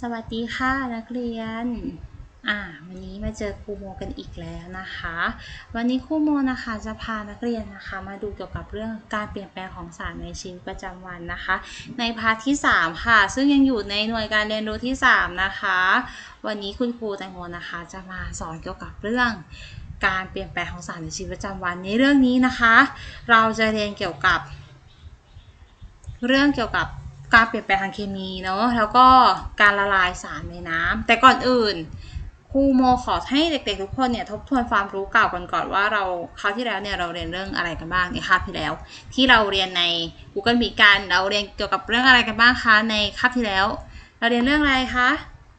สวัสดีค่ะนักเรียน อ่าวันนี้มาเจอครูโมกันอีกแล้วนะคะ วันนี้ครูโมนะคะจะพานักเรียนนะคะ มาดูเกี่ยวกับเรื่องการเปลี่ยนแปลงของสารในชีวิตประจำวันนะคะ ในพาร์ทที่ 3 ค่ะ ซึ่งยังอยู่ในหน่วยการเรียนรู้ที่ 3 นะคะ วันนี้คุณครูแตงโมนะคะ จะมาสอนเกี่ยวกับเรื่องการเปลี่ยนแปลงของสารในชีวิตประจำวันในเรื่องนี้นะคะ เราจะเรียนเกี่ยวกับ เรื่องเกี่ยวกับ การเปลี่ยนแปลงทางเคมีเนาะแล้วก็การละลายสารในน้ำแต่ก่อนอื่นครูโมขอให้เด็กๆทุกคนเนี่ยทบทวนความรู้เก่ากันก่อนว่าเราคราวที่แล้วเนี่ยเราเรียนเรื่องอะไรกันบ้างในคาบที่แล้ว ที่เราเรียนใน Google Meet กันเราเรียนเกี่ยวกับเรื่องอะไรกันบ้างคะในคาบที่แล้ว เราเรียนเรื่องอะไรคะ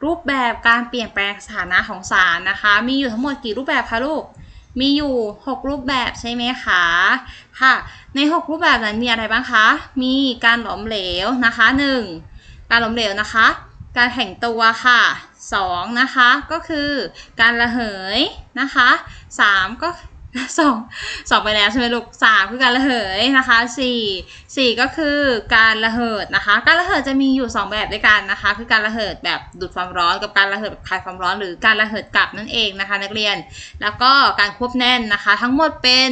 รูปแบบการเปลี่ยนแปลงสถานะของสารนะคะ มีอยู่ทั้งหมดกี่รูปแบบคะลูกมีอยู่ 6 รูปแบบใช่ไหมคะ ค่ะ ใน 6 รูปแบบนั้นมีอะไรบ้างคะ มีการหลอมเหลวนะคะ 1. การหลอมเหลวนะคะ การแข็งตัวค่ะ 2. นะคะ ก็คือการระเหยนะคะ 3. ก็สองสองไปแล้วใช่ไหมลูกสามคือการระเหยนะคะสี่สี่ก็คือการระเหิดนะคะ การระเหิดจะมีอยู่สองแบบด้วยกันนะคะ คือการระเหิดแบบดูดความร้อนกับการระเหิดแบบคลายความร้อน หรือการระเหิดกลับนั่นเองนะคะ นักเรียน แล้วก็การควบแน่นนะคะ ทั้งหมดเป็น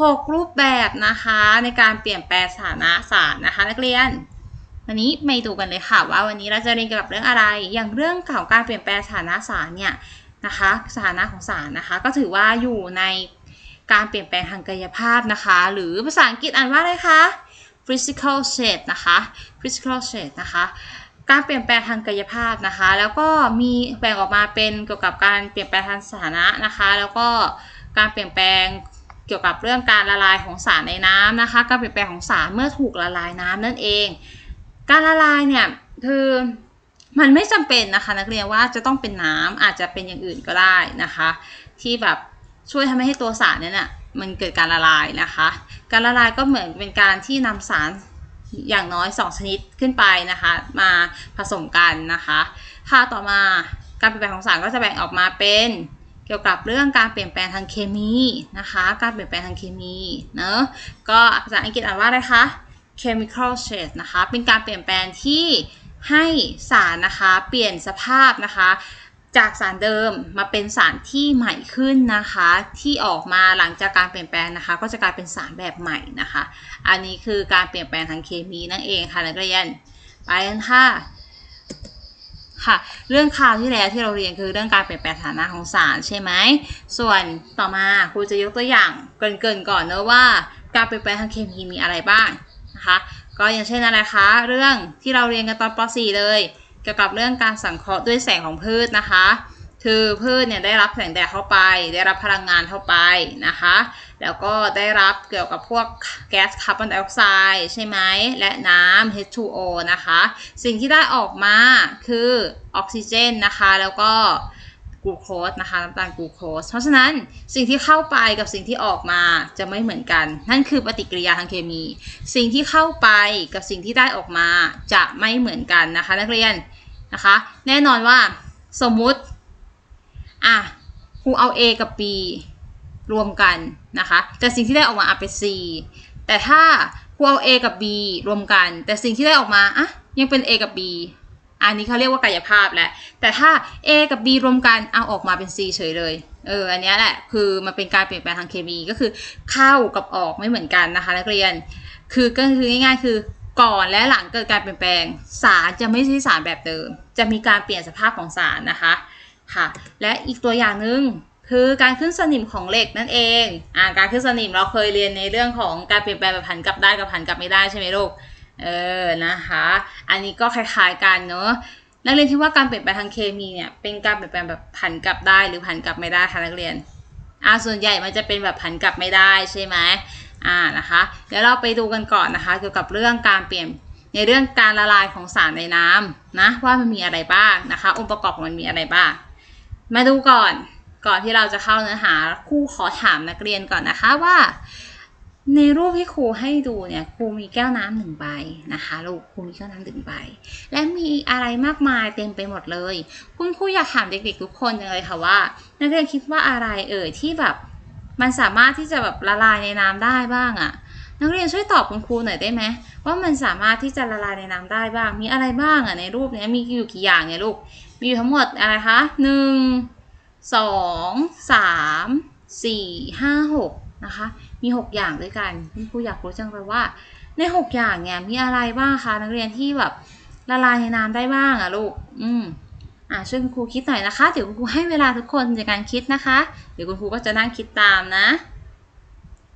6 รูปแบบนะคะในการเปลี่ยนแปลงสถานะสารนะคะนักเรียน วันนี้มาดูกันเลยค่ะว่าวันนี้เราจะเรียนเกี่ยวกับเรื่องอะไร อย่างเรื่องข่าวการเปลี่ยนแปลงสถานะสารเนี่ยนะคะสถานะของสารนะคะ ก็ถือว่าอยู่ในการเปลี่ยนแปลงทางกายภาพนะคะ หรือภาษาอังกฤษอ่านว่าอะไรคะ physical state นะคะ physical state นะคะการเปลี่ยนแปลงทางกายภาพนะคะ แล้วก็มีแบ่งออกมาเป็นเกี่ยวกับการเปลี่ยนแปลงทางสถานะนะคะ แล้วก็การเปลี่ยนแปลง เกี่ยวกับเรื่องการละลายของสารในน้ำนะคะ การเปลี่ยนแปลงของสารเมื่อถูกละลายน้ำนั่นเอง การละลายเนี่ยคือมันไม่จำเป็นนะคะนักเรียนว่าจะต้องเป็นน้ำอาจจะเป็นอย่างอื่นก็ได้นะคะ ที่แบบช่วยทำให้ตัวสารเนี่ยนะมันเกิดการละลายนะคะ การละลายก็เหมือนเป็นการที่นำสารอย่างน้อย 2 ชนิดขึ้นไปนะคะ มาผสมกันนะคะ ค่ะต่อมาการเปลี่ยนแปลงของสารก็จะแบ่งออกมาเป็น กี่ยวกับเรื่องการเปลี่ยนแปลงทางเคมีนะคะ การเปลี่ยนแปลงทางเคมีเนอะก็ภาษาอังกฤษอ่านว่าอะไรคะ chemical change นะคะ เป็นการเปลี่ยนแปลงที่ให้สารนะคะ เปลี่ยนสภาพนะคะ จากสารเดิมมาเป็นสารที่ใหม่ขึ้นนะคะ ที่ออกมาหลังจากการเปลี่ยนแปลงนะคะ ก็จะกลายเป็นสารแบบใหม่นะคะ อันนี้คือการเปลี่ยนแปลงทางเคมีนั่นเองค่ะนักเรียน ไปกันค่ะ ค่ะ เรื่องคราวที่แล้วที่เราเรียนคือเรื่องการเปลี่ยนแปลงฐานะของสารใช่ไหม ส่วนต่อมาครูจะยกตัวอย่างเกินๆก่อนเนอะว่าการเปลี่ยนแปลงทางเคมีมีอะไรบ้างนะคะ ก็อย่างเช่นอะไรคะ เรื่องที่เราเรียนกันตอนป .4 เลย เกี่ยวกับเรื่องการสังเคราะห์ด้วยแสงของพืชนะคะ คือพืชเนี่ยได้รับแสงแดดเข้าไป ได้รับพลังงานเข้าไปนะคะ แล้วก็ได้รับเกี่ยวกับพวกแก๊สคาร์บอนไดออกไซด์ใช่ไหมและน้ำ H2O นะคะ สิ่งที่ได้ออกมาคือออกซิเจนนะคะ แล้วก็กลูโคสนะคะน้ำตาลกลูโคสเพราะฉะนั้นสิ่งที่เข้าไปกับสิ่งที่ออกมาจะไม่เหมือนกัน นั่นคือปฏิกิริยาทางเคมี สิ่งที่เข้าไปกับสิ่งที่ได้ออกมาจะไม่เหมือนกันนะคะ นักเรียนนะคะ แน่นอนว่าสมมุติ อะครูเอา A กับ B รวมกันนะคะ แต่สิ่งที่ได้ออกมาอาจเป็น C แต่ถ้าครูเอา A กับ B รวมกัน แต่สิ่งที่ได้ออกมาอะยังเป็น A กับ B อันนี้เขาเรียกว่ากายภาพแหละ แต่ถ้า A กับ B รวมกันเอาออกมาเป็น C เฉยเลย เออ อันนี้แหละ คือมันเป็นการเปลี่ยนแปลงทางเคมี ก็คือเข้ากับออกไม่เหมือนกันนะคะนักเรียน คือก็คือง่ายๆ คือก่อนและหลังเกิดการเปลี่ยนแปลง สารจะไม่ใช่สารแบบเดิม จะมีการเปลี่ยนสภาพของสารนะคะ ค่ะ และอีกตัวอย่างหนึ่งคือการขึ้นสนิมของเหล็กนั่นเองอ่าการขึ้นสนิมเราเคยเรียนในเรื่องของการเปลี่ยนแปลงแบบผันกลับได้กับผันกลับไม่ได้ใช่ไหมลูก เออ นะคะ อันนี้ก็คล้ายๆกันเนอะนักเรียนคิดว่าการเปลี่ยนแปลงทางเคมีเนี่ยเป็นการเปลี่ยนแปลงแบบผันกลับได้หรือผันกลับไม่ได้คะนักเรียน อ่า ส่วนใหญ่มันจะเป็นแบบผันกลับไม่ได้ใช่ไหมอ่า นะคะ เดี๋ยวเราไปดูกันก่อนนะคะ เกี่ยวกับเรื่องการเปลี่ยนในเรื่องการละลายของสารในน้ำนะว่ามันมีอะไรบ้างนะคะ องค์ประกอบของมันมีอะไรบ้าง มาดูก่อนก่อนที่เราจะเข้าเนื้อหาครูขอถามนักเรียนก่อนนะคะว่า ในรูปที่ครูให้ดูเนี่ยครูมีแก้วน้ำหนึ่งใบนะคะลูกครูมีแก้วน้ำหนึ่งใบ และมีอะไรมากมายเต็มไปหมดเลย คุณครูอยากถามเด็กๆทุกคนเลยค่ะว่า นักเรียนคิดว่าอะไรเอ่ยที่แบบมันสามารถที่จะแบบละลายในน้ำได้บ้างอะนักเรียนช่วยตอบคุณครูหน่อยได้ไหมว่ามันสามารถที่จะละลายในน้ำได้บ้าง มีอะไรบ้างอะในรูปเนี้ยมีอยู่กี่อย่างเนี่ยลูก มีอยู่ทั้งหมดอะไรคะหนึ่งสองสามสี่ห้าหกนะคะ มีหกอย่างด้วยกันคุณครูอยากรู้จังเลยว่า ในหกอย่างเนี่ยมีอะไรบ้างคะนักเรียนที่แบบละลายในน้ำได้บ้างอะลูก อืมอ่าช่วยคุณครูคิดหน่อยนะคะ เดี๋ยวคุณครูให้เวลาทุกคนในการคิดนะคะ เดี๋ยวคุณครูก็จะนั่งคิดตามนะ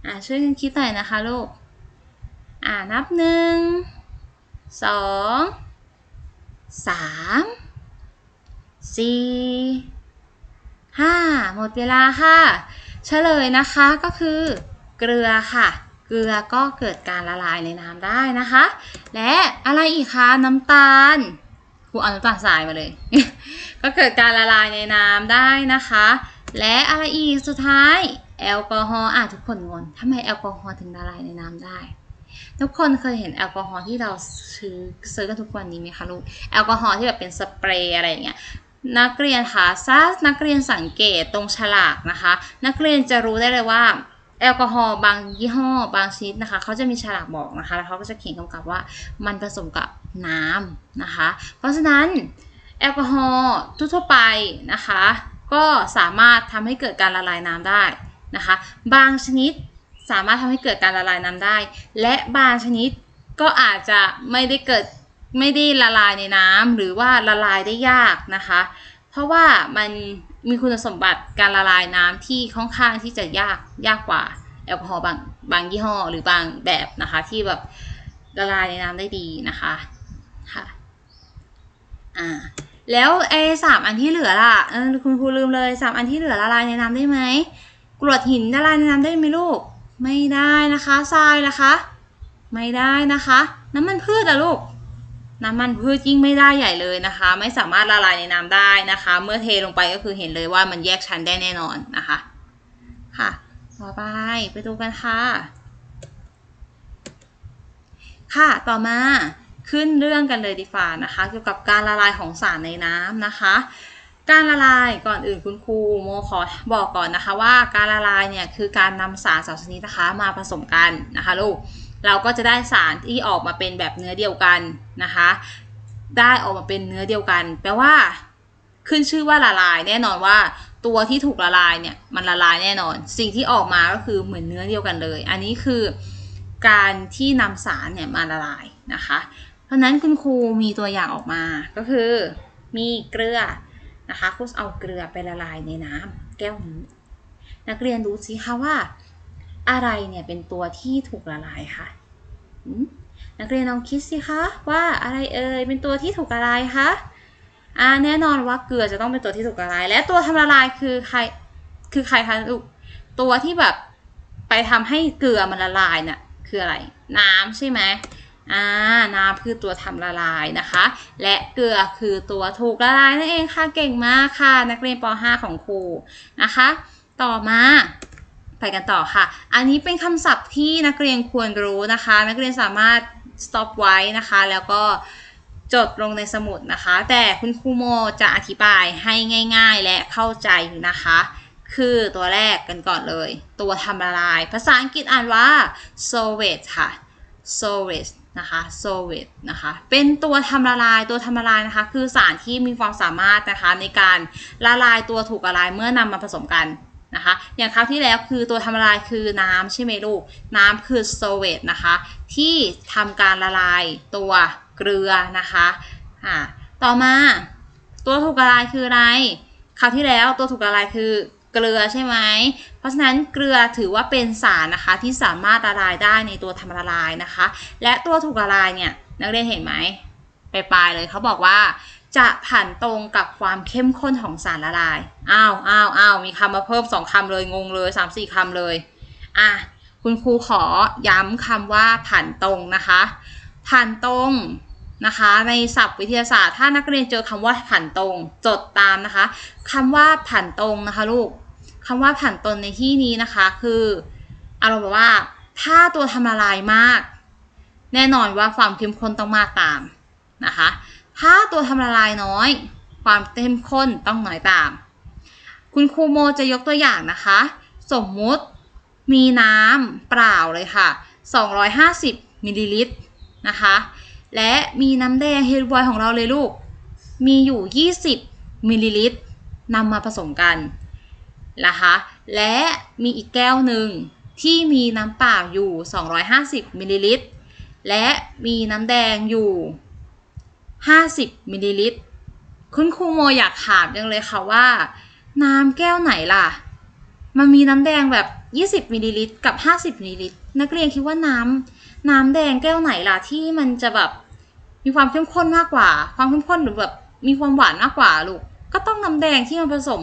อ่าช่วยกันคิดหน่อยนะคะลูก อ่านับหนึ่งสองสาม สี่ห้าหมดเวลาค่ะ เฉลยนะคะก็คือเกลือค่ะ เกลือก็เกิดการละลายในน้ำได้นะคะ และอะไรอีกคะน้ำตาลครูเอาน้ำตาลทรายมาเลย ก็เกิดการละลายในน้ำได้นะคะ และอะไรอีกสุดท้ายแอลกอฮอล์อะทุกคนงงทำไมแอลกอฮอล์ถึงละลายในน้ำได้ ทุกคนเคยเห็นแอลกอฮอล์ที่เราซื้อซื้อกันทุกวันนี้ไหมคะลูก แอลกอฮอล์ที่แบบเป็นสเปรย์อะไรอย่างเงี้ย นักเรียนคะถ้านักเรียนสังเกตตรงฉลากนะคะ นักเรียนจะรู้ได้เลยว่าแอลกอฮอล์บางยี่ห้อบางชนิดนะคะเขาจะมีฉลากบอกนะคะ แล้วเขาก็จะเขียนกำกับว่ามันผสมกับน้ำนะคะ เพราะฉะนั้นแอลกอฮอล์ทั่วไปนะคะ ก็สามารถทำให้เกิดการละลายน้ำได้นะคะ บางชนิดสามารถทำให้เกิดการละลายน้ำได้ และบางชนิดก็อาจจะไม่ได้เกิด ไม่ได้ละลายในน้ำหรือว่าละลายได้ยากนะคะ เพราะว่ามันมีคุณสมบัติการละลายน้ำที่ค่อนข้างที่จะยากยากกว่าแอลกอฮอล์บางบางยี่ห้อหรือบางแบบนะคะที่แบบละลายในน้ำได้ดีนะคะค่ะอ่าแล้วไอ้สามอันที่เหลือล่ะคุณครูลืมเลยสามอันที่เหลือละลายในน้ำได้ไหมกรวดหินละลายในน้ำได้ไหมลูก ไม่ได้นะคะทรายนะคะ ไม่ได้นะคะ น้ำมันพืชอะลูก น้ำมันพืชยิ่งไม่ได้ใหญ่เลยนะคะ ไม่สามารถละลายในน้ำได้นะคะ เมื่อเทลงไปก็คือเห็นเลยว่ามันแยกชั้นได้แน่นอนนะคะ ค่ะ ต่อไปไปดูกันค่ะ ค่ะต่อมาขึ้นเรื่องกันเลยดีฝ่านะคะ เกี่ยวกับการละลายของสารในน้ำนะคะการละลายก่อนอื่นคุณครูโมขอบอกก่อนนะคะว่าการละลายเนี่ยคือการนำสารสองชนิดนะคะมาผสมกันนะคะลูก เราก็จะได้สารที่ออกมาเป็นแบบเนื้อเดียวกันนะคะ ได้ออกมาเป็นเนื้อเดียวกัน แปลว่า ขึ้นชื่อว่าละลายแน่นอนว่า ตัวที่ถูกละลายเนี่ยมันละลายแน่นอน สิ่งที่ออกมาก็คือเหมือนเนื้อเดียวกันเลย อันนี้คือการที่นำสารเนี่ยมาละลายนะคะ เพราะฉะนั้นคุณครูมีตัวอย่างออกมาก็คือมีเกลือนะคะครูเอาเกลือไปละลายในน้ำแก้วนี้นักเรียนดูสิคะว่า อะไรเนี่ยเป็นตัวที่ถูกละลายคะนักเรียนลองคิดสิคะว่าอะไรเอ่ยเป็นตัวที่ถูกละลายคะอ่าแน่นอนว่าเกลือจะต้องเป็นตัวที่ถูกละลาย และตัวทำละลายคือใครคือใครคะลูกตัวที่แบบไปทำให้เกลือมันละลายน่ะคืออะไร น้ำใช่ไหมอ่าน้ำคือตัวทำละลายนะคะ และเกลือคือตัวถูกละลายนั่นเองค่ะเก่งมากค่ะ นักเรียนป .5 ของครูนะคะ ต่อมา ไปกันต่อค่ะ อันนี้เป็นคำศัพท์ที่นักเรียนควรรู้นะคะ นักเรียนสามารถ stop ไว้นะคะ แล้วก็จดลงในสมุดนะคะ แต่คุณครูโมจะอธิบายให้ง่าย ๆ และเข้าใจนะคะ คือตัวแรกกันก่อนเลย ตัวทำละลาย ภาษาอังกฤษอ่านว่า solvent ค่ะ solvent นะคะ solvent นะคะ เป็นตัวทำละลาย ตัวทำละลายนะคะ คือสารที่มีความสามารถนะคะในการละลายตัวถูกละลายเมื่อนำมาผสมกัน นะคะ อย่างคราวที่แล้วคือตัวทำละลายคือน้ำใช่ไหมลูก น้ำคือ solvent นะคะ ที่ทำการละลายตัวเกลือนะคะอ่าต่อมาตัวถูกละลายคืออะไร คราวที่แล้วตัวถูกละลายคือเกลือใช่ไหม เพราะฉะนั้นเกลือถือว่าเป็นสารนะคะที่สามารถละลายได้ในตัวทำละลายนะคะ และตัวถูกละลายเนี่ยนักเรียนเห็นไหมไปปลายเลยเขาบอกว่า จะผันตรงกับความเข้มข้นของสารละลาย อ้าวอ้าวอ้าวมีคำมาเพิ่มสองคำเลย งงเลยสามสี่คำเลย อะ คุณครูขอย้ำคำว่าผันตรงนะคะ ผันตรงนะคะ ในศัพท์วิทยาศาสตร์ ถ้านักเรียนเจอคำว่าผันตรง จดตามนะคะคำว่าผันตรงนะคะลูกคำว่าผันตรงในที่นี้นะคะ คืออารมณ์แบบว่า ถ้าตัวทำละลายมาก แน่นอนว่าความเข้มข้นต้องมากตามนะคะ ถ้าตัวทำละลายน้อย ความเข้มข้นต้องน้อยตาม คุณครูโมจะยกตัวอย่างนะคะ สมมุติมีน้ำเปล่าเลยค่ะ 250มิลลิลิตรนะคะ และมีน้ำแดงเฮดบอยของเราเลยลูก มีอยู่ 20มิลลิลิตรนำมาผสมกันนะคะ และมีอีกแก้วหนึ่งที่มีน้ำเปล่าอยู่ 250มิลลิลิตร และมีน้ำแดงอยู่ 50มิลลิลิตร คุณครูโมอยากถามยังเลยค่ะว่า น้ำแก้วไหนล่ะ มันมีน้ำแดงแบบ 20มิลลิลิตรกับ 50มิลลิลิตร นักเรียนคิดว่าน้ำน้ำแดงแก้วไหนล่ะที่มันจะแบบมีความเข้มข้นมากกว่า ความเข้มข้นหรือแบบมีความหวานมากกว่าลูก ก็ต้องน้ำแดงที่มันผสม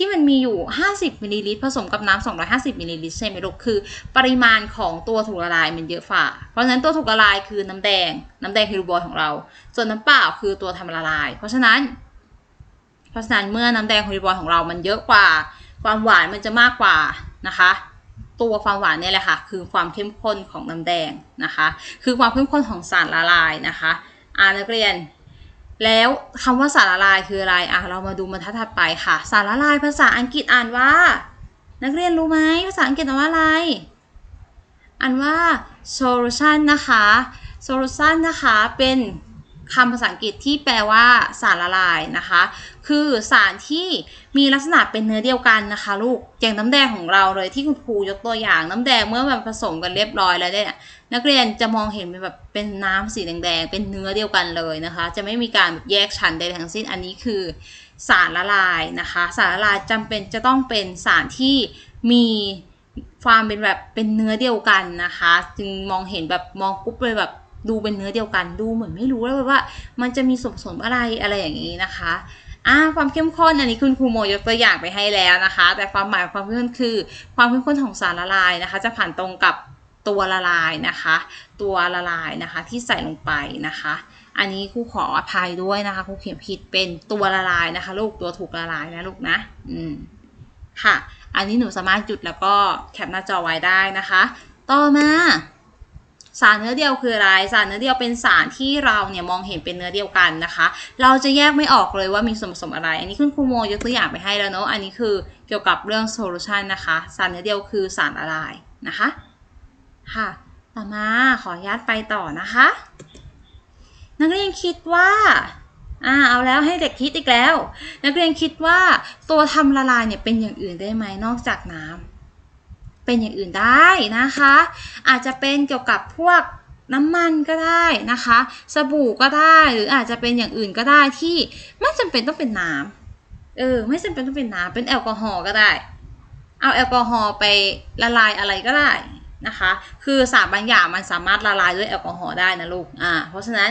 ที่มันมีอยู่ 50มิลลิลิตรผสมกับน้ำ250มิลลิลิตรใช่ไหมลูกคือ ปริมาณของตัวถูกละลายมันเยอะฝ่า เพราะฉะนั้นตัวถูกละลายคือน้ำแดง น้ำแดงฮิรูบอยของเรา ส่วนน้ำเปล่าคือตัวทำละลาย เพราะฉะนั้น เพราะฉะนั้นเมื่อน้ำแดงฮิรูบอยของเรามันเยอะกว่า ความหวานมันจะมากกว่านะคะตัวความหวานเนี่ยแหละค่ะ คือความเข้มข้นของน้ำแดงนะคะ คือความเข้มข้นของสารละลายนะคะ อ่านักเรียน แล้วคำว่าสารละลายคืออะไรอะเรามาดูบรรทัดถัดไปค่ะ สารละลายภาษาอังกฤษอ่านว่า นักเรียนรู้ไหมภาษาอังกฤษอ่านว่าอะไร อ่านว่า solution นะคะ solution นะคะเป็นคำภาษาอังกฤษที่แปลว่าสารละลายนะคะ คือสารที่มีลักษณะเป็นเนื้อเดียวกันนะคะลูกอย่างน้ำแดงของเราเลยที่คุณครูยกตัวอย่างน้ำแดงเมื่อมันผสมกันเรียบร้อยแล้วเนี่ยนักเรียนจะมองเห็นเป็นแบบเป็นน้ำสีแดงๆเป็นเนื้อเดียวกันเลยนะคะ จะไม่มีการแบบแยกชั้นใดทั้งสิ้นอันนี้คือสารละลายนะคะ สารละลายจำเป็นจะต้องเป็นสารที่มีความเป็นแบบเป็นเนื้อเดียวกันนะคะ จึงมองเห็นแบบมองปุ๊บเลยแบบดูเป็นเนื้อเดียวกันดูเหมือนไม่รู้เลยว่า มันจะมีส่วนผสมอะไรอะไรอย่างนี้นะคะ อ่าความเข้มข้นอันนี้คุณครูโมยกตัวอย่างไปให้แล้วนะคะ แต่ความหมายความเข้มข้นคือ ความเข้มข้นของสารละลายนะคะ จะผ่านตรงกับตัวละลายนะคะ ตัวละลายนะคะที่ใส่ลงไปนะคะ อันนี้ครูขออภัยด้วยนะคะครูเขียนผิดเป็นตัวละลายนะคะ ลูกตัวถูกละลายนะลูกนะ อืมค่ะ อันนี้หนูสามารถจุดแล้วก็แคปหน้าจอไว้ได้นะคะ ต่อมา สารเนื้อเดียวคืออะไร สารเนื้อเดียวเป็นสารที่เราเนี่ยมองเห็นเป็นเนื้อเดียวกันนะคะ เราจะแยกไม่ออกเลยว่ามีส่วนผสมอะไร อันนี้คุณครูโมยกตัวอย่างไปให้แล้วเนาะ อันนี้คือเกี่ยวกับเรื่องโซลูชันนะคะ สารเนื้อเดียวคือสารละลายนะคะ ค่ะ ต่อมาขออนุญาตไปต่อนะคะ นักเรียนคิดว่าอ่าเอาแล้วให้เด็กคิดอีกแล้ว นักเรียนคิดว่าตัวทำละลายเนี่ยเป็นอย่างอื่นได้ไหมนอกจากน้ำ เป็นอย่างอื่นได้นะคะ อาจจะเป็นเกี่ยวกับพวกน้ำมันก็ได้นะคะ สบู่ก็ได้หรืออาจจะเป็นอย่างอื่นก็ได้ที่ไม่จำเป็นต้องเป็นน้ำเออไม่จำเป็นต้องเป็นน้ำเป็นแอลกอฮอล์ก็ได้ เอาแอลกอฮอล์ไปละลายอะไรก็ได้นะคะ คือสารบางอย่างมันสามารถละลายด้วยแอลกอฮอล์ได้นะลูกอ่าเพราะฉะนั้น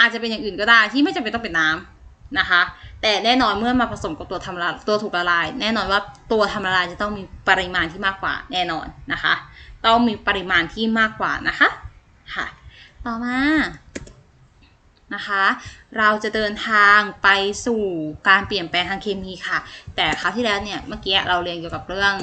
อาจจะเป็นอย่างอื่นก็ได้ที่ไม่จำเป็นต้องเป็นน้ำนะคะ แต่แน่นอนเมื่อมาผสมกับตัวทำละตัวถูกละลาย แน่นอนว่าตัวทำละลายจะต้องมีปริมาณที่มากกว่าแน่นอนนะคะ ต้องมีปริมาณที่มากกว่านะคะค่ะ ต่อมานะคะ เราจะเดินทางไปสู่การเปลี่ยนแปลงทางเคมีค่ะ แต่คราวที่แล้วเนี่ยเมื่อกี้เราเรียนเกี่ยวกับเรื่อง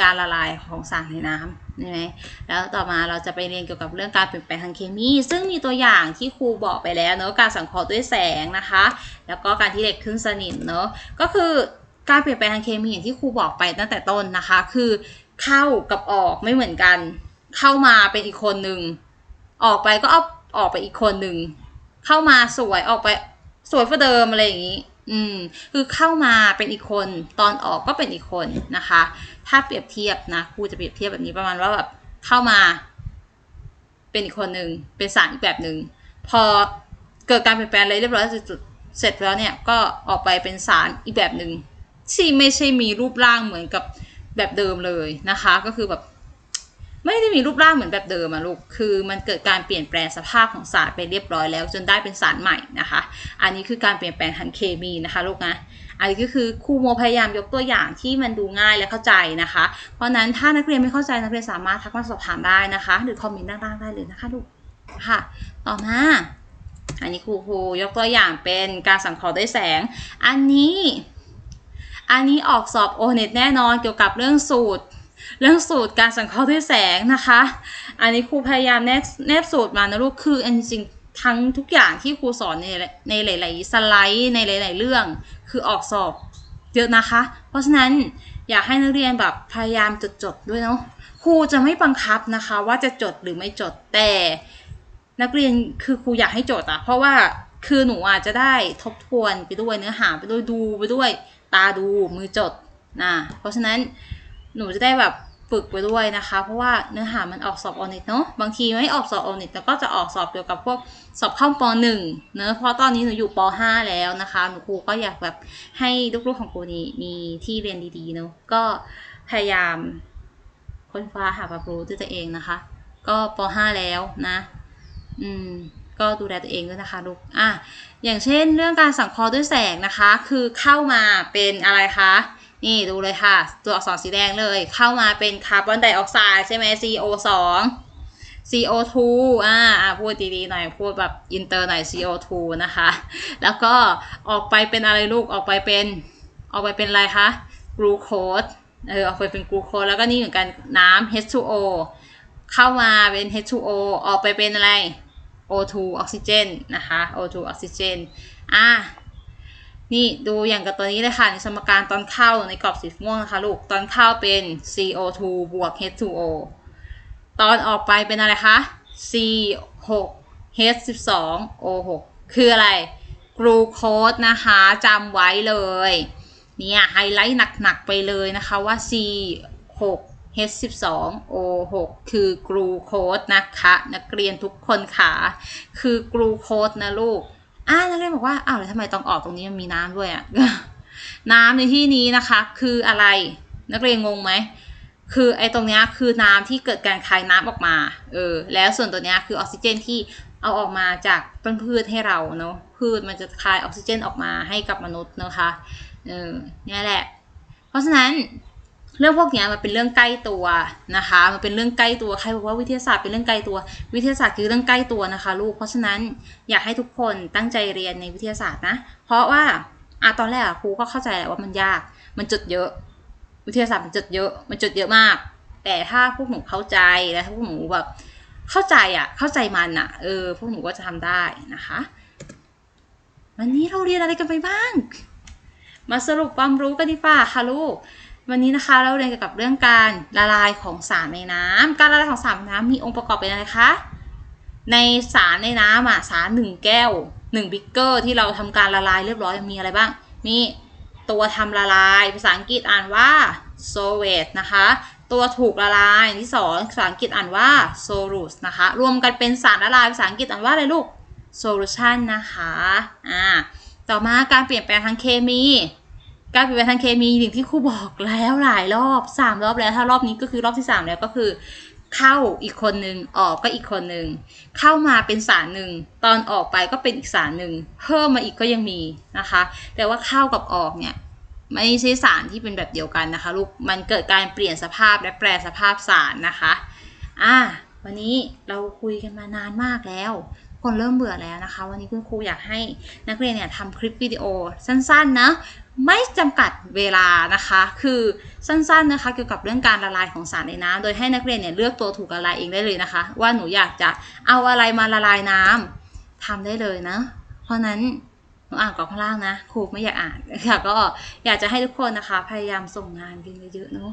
การละลายของสารในน้ำ ใช่ไหมแล้วต่อมาเราจะไปเรียนเกี่ยวกับเรื่องการเปลี่ยนแปลงทางเคมี ซึ่งมีตัวอย่างที่ครูบอกไปแล้วเนอะการสังเคราะห์ด้วยแสงนะคะ แล้วก็การที่เหล็กขึ้นสนิมเนอะก็คือการเปลี่ยนแปลงทางเคมีอย่างที่ครูบอกไปตั้งแต่ต้นนะคะ คือเข้ากับออกไม่เหมือนกัน เข้ามาเป็นอีกคนหนึ่งออกไปก็เอาออกไปอีกคนหนึ่งเข้ามาสวยออกไปสวยกว่าเดิมอะไรอย่างนี้ อืมคือเข้ามาเป็นอีกคนตอนออกก็เป็นอีกคนนะคะ ถ้าเปรียบเทียบนะครูจะเปรียบเทียบแบบนี้ประมาณว่าแบบเข้ามา เป็นอีกคนหนึ่งเป็นสารอีกแบบหนึ่งพอเกิดการเปลี่ยนแปลงอะไรเรียบร้อยจุดเสร็จแล้วเนี่ยก็ออกไปเป็นสารอีกแบบหนึ่งที่ไม่ใช่มีรูปร่างเหมือนกับแบบเดิมเลยนะคะ ก็คือแบบ ไม่ได้มีรูปร่างเหมือนแบบเดิมอะลูก คือมันเกิดการเปลี่ยนแปลงสภาพของสารไปเรียบร้อยแล้ว จนได้เป็นสารใหม่นะคะ อันนี้คือการเปลี่ยนแปลงทางเคมีนะคะลูกนะ อันนี้ก็คือครูโมพยายามยกตัวอย่างที่มันดูง่ายและเข้าใจนะคะ เพราะนั้นถ้านักเรียนไม่เข้าใจนักเรียนสามารถทักมาสอบถามได้นะคะ หรือคอมเมนต์ด้านล่างได้เลยนะคะลูก ค่ะ ต่อมา อันนี้ครูครูยกตัวอย่างเป็นการสังเคราะห์ด้วยแสง อันนี้ อันนี้ออกสอบโอเน็ตแน่นอนเกี่ยวกับเรื่องสูตร เรื่องสูตรการสังเคราะห์ด้วยแสงนะคะ อันนี้ครูพยายามแนบแนบสูตรมานะลูกคืออันจริงๆทั้งทุกอย่างที่ครูสอนในในหลาย ๆ สไลด์ในหลาย ๆ เรื่อง คือออกสอบเยอะนะคะ เพราะฉะนั้นอยากให้นักเรียนแบบพยายามจดจดๆด้วยเนาะครูจะไม่บังคับนะคะ ว่าจะจดหรือไม่จดแต่นักเรียนคือครูอยากให้จดอะเพราะว่าคือหนูอาจจะได้ทบทวนไปด้วยเนื้อหาไปด้วยดูไปด้วยตาดูมือจดนะเพราะฉะนั้น หนูจะได้แบบฝึกไปด้วยนะคะ เพราะว่าเนื้อหามันออกสอบออนิตเนาะบางทีไม่ออกสอบออนิตแต่ก็จะออกสอบเกี่ยวกับพวกสอบเข้าปหนึ่งเนอะเพราะตอนนี้หนูอยู่ปห้าแล้วนะคะ หนูครูก็อยากแบบให้ลูกๆของครูนี่มีที่เรียนดีๆเนอะก็พยายามค้นคว้าหาความรู้ด้วยตัวเองนะคะ ก็ปห้าแล้วนะ อืมก็ดูแลตัวเองด้วยนะคะลูก อะ อย่างเช่นเรื่องการสังเคราะห์ด้วยแสงนะคะ คือเข้ามาเป็นอะไรคะ นี่ดูเลยค่ะ ตัวอักษรสีแดงเลย เข้ามาเป็นคาร์บอนไดออกไซด์ใช่ไหม CO2 CO2 อ่าพูดดีๆหน่อย พูดแบบอินเตอร์หน่อย CO2 นะคะ แล้วก็ออกไปเป็นอะไรลูก ออกไปเป็น ออกไปเป็นอะไรคะกลูโคสเออออกไปเป็นกลูโคสแล้วก็นี่เหมือนกันน้ำ H2O เข้ามาเป็น H2O ออกไปเป็นอะไร O2 ออกซิเจนนะคะ O2 ออกซิเจนอะ นี่ดูอย่างกับตัวนี้เลยค่ะ ในสมการตอนเข้าในกรอบสีม่วงนะคะลูก ตอนเข้าเป็น CO2 บวก H2O ตอนออกไปเป็นอะไรคะ C6 H12 O6 คืออะไร กลูโคสนะคะจำไว้เลย เนี่ยไฮไลท์หนัก ๆ ไปเลยนะคะว่า C6 H12 O6 คือกลูโคสนะคะ นักเรียนทุกคนค่ะ คือกลูโคสนะลูก อ่านักเรียนบอกว่าอ้าวแล้วทำไมต้องออกตรงนี้มันมีน้ำด้วยอะน้ำในที่นี้นะคะ คืออะไรนักเรียนงงไหมคือไอ้ตรงเนี้ยคือน้ำที่เกิดการคายน้ำออกมาเออแล้วส่วนตัวเนี้ยคือออกซิเจนที่เอาออกมาจากต้นพืชให้เราเนาะพืชมันจะคายออกซิเจนออกมาให้กับมนุษย์นะคะเออนี่แหละ เพราะฉะนั้น เรื่องพวกนี้มันเป็นเรื่องใกล้ตัวนะคะ มันเป็นเรื่องใกล้ตัว ใครบอกว่าวิทยาศาสตร์เป็นเรื่องใกล้ตัว วิทยาศาสตร์คือเรื่องใกล้ตัวนะคะลูก เพราะฉะนั้นอยากให้ทุกคนตั้งใจเรียนในวิทยาศาสตร์นะ เพราะว่าอะตอนแรกครูก็เข้าใจแหละว่ามันยาก มันจดเยอะ วิทยาศาสตร์มันจดเยอะ มันจดเยอะมาก แต่ถ้าพวกหนูเข้าใจและถ้าพวกหนูแบบเข้าใจอะ เข้าใจมันอะ เออ พวกหนูก็จะทำได้นะคะ วันนี้เราเรียนอะไรกันไปบ้าง มาสรุปความรู้กันดีกว่าค่ะลูก วันนี้นะคะเราเรียนเกี่ยวกับเรื่องการละลายของสารในน้ำการละลายของสารในน้ำมีองค์ประกอบเป็นอะไรคะ ในสารในน้ำอะสารหนึ่งแก้วหนึ่งบิ๊กเกอร์ที่เราทำการละลายเรียบร้อยมีอะไรบ้าง มีตัวทำละลายภาษาอังกฤษอ่านว่า solvate นะคะ ตัวถูกละลายที่สองภาษาอังกฤษอ่านว่า solute นะคะ รวมกันเป็นสารละลายภาษาอังกฤษอ่านว่าอะไรลูก solution นะคะ อ่า ต่อมาการเปลี่ยนแปลงทางเคมี การเปลี่ยนแปลงทางเคมีอย่างที่ครูบอกแล้วหลายรอบสามรอบแล้วถ้ารอบนี้ก็คือรอบที่สามแล้วก็คือ เข้าอีกคนหนึ่งออกก็อีกคนหนึ่งเข้ามาเป็นสารหนึ่งตอนออกไปก็เป็นอีกสารหนึ่งเพิ่มมาอีกก็ยังมีนะคะ แต่ว่าเข้ากับออกเนี่ยไม่ใช่สารที่เป็นแบบเดียวกันนะคะลูกมันเกิดการเปลี่ยนสภาพและแปลสภาพสารนะคะอะวันนี้เราคุยกันมานานมากแล้วคนเริ่มเบื่อแล้วนะคะ วันนี้คุณครูอยากให้นักเรียนเนี่ยทำคลิปวิดีโอสั้นๆนะ ไม่จำกัดเวลานะคะ คือสั้นๆนะคะเกี่ยวกับเรื่องการละลายของสารในน้ำโดยให้นักเรียนเนี่ยเลือกตัวถูกละลายเองได้เลยนะคะ ว่าหนูอยากจะเอาอะไรมาละลายน้ำทำได้เลยนะ เพราะนั้นหนูอ่านกรอบข้างล่างนะครูไม่อยากอ่านค่ะก็อยากจะให้ทุกคนนะคะ พยายามส่งงานกันเยอะๆเนาะ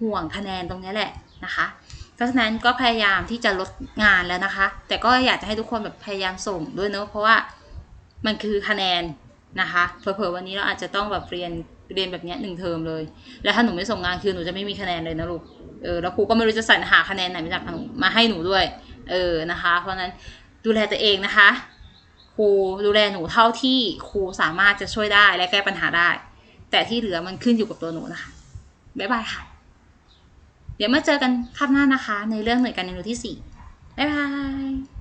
ห่วงคะแนนตรงนี้แหละนะคะเพราะฉะนั้นก็พยายามที่จะลดงานแล้วนะคะ แต่ก็อยากจะให้ทุกคนแบบพยายามส่งด้วยเนอะเพราะว่ามันคือคะแนน นะคะเผลอๆวันนี้เราอาจจะต้องแบบเรียนเรียนแบบนี้หนึ่งเทอมเลย แล้วถ้าหนูไม่ส่งงานคือหนูจะไม่มีคะแนนเลยนะลูกเออแล้วครูก็ไม่รู้จะสรรหาคะแนนไหนมาจากหนูมาให้หนูด้วย เออนะคะ เพราะนั้นดูแลตัวเองนะคะ ครูดูแลหนูเท่าที่ครูสามารถจะช่วยได้และแก้ปัญหาได้ แต่ที่เหลือมันขึ้นอยู่กับตัวหนูนะคะบ๊ายบายค่ะ เดี๋ยวมาเจอกันครั้งหน้านะคะ ในเรื่องหน่วยการเรียนรู้ที่4บ๊ายบาย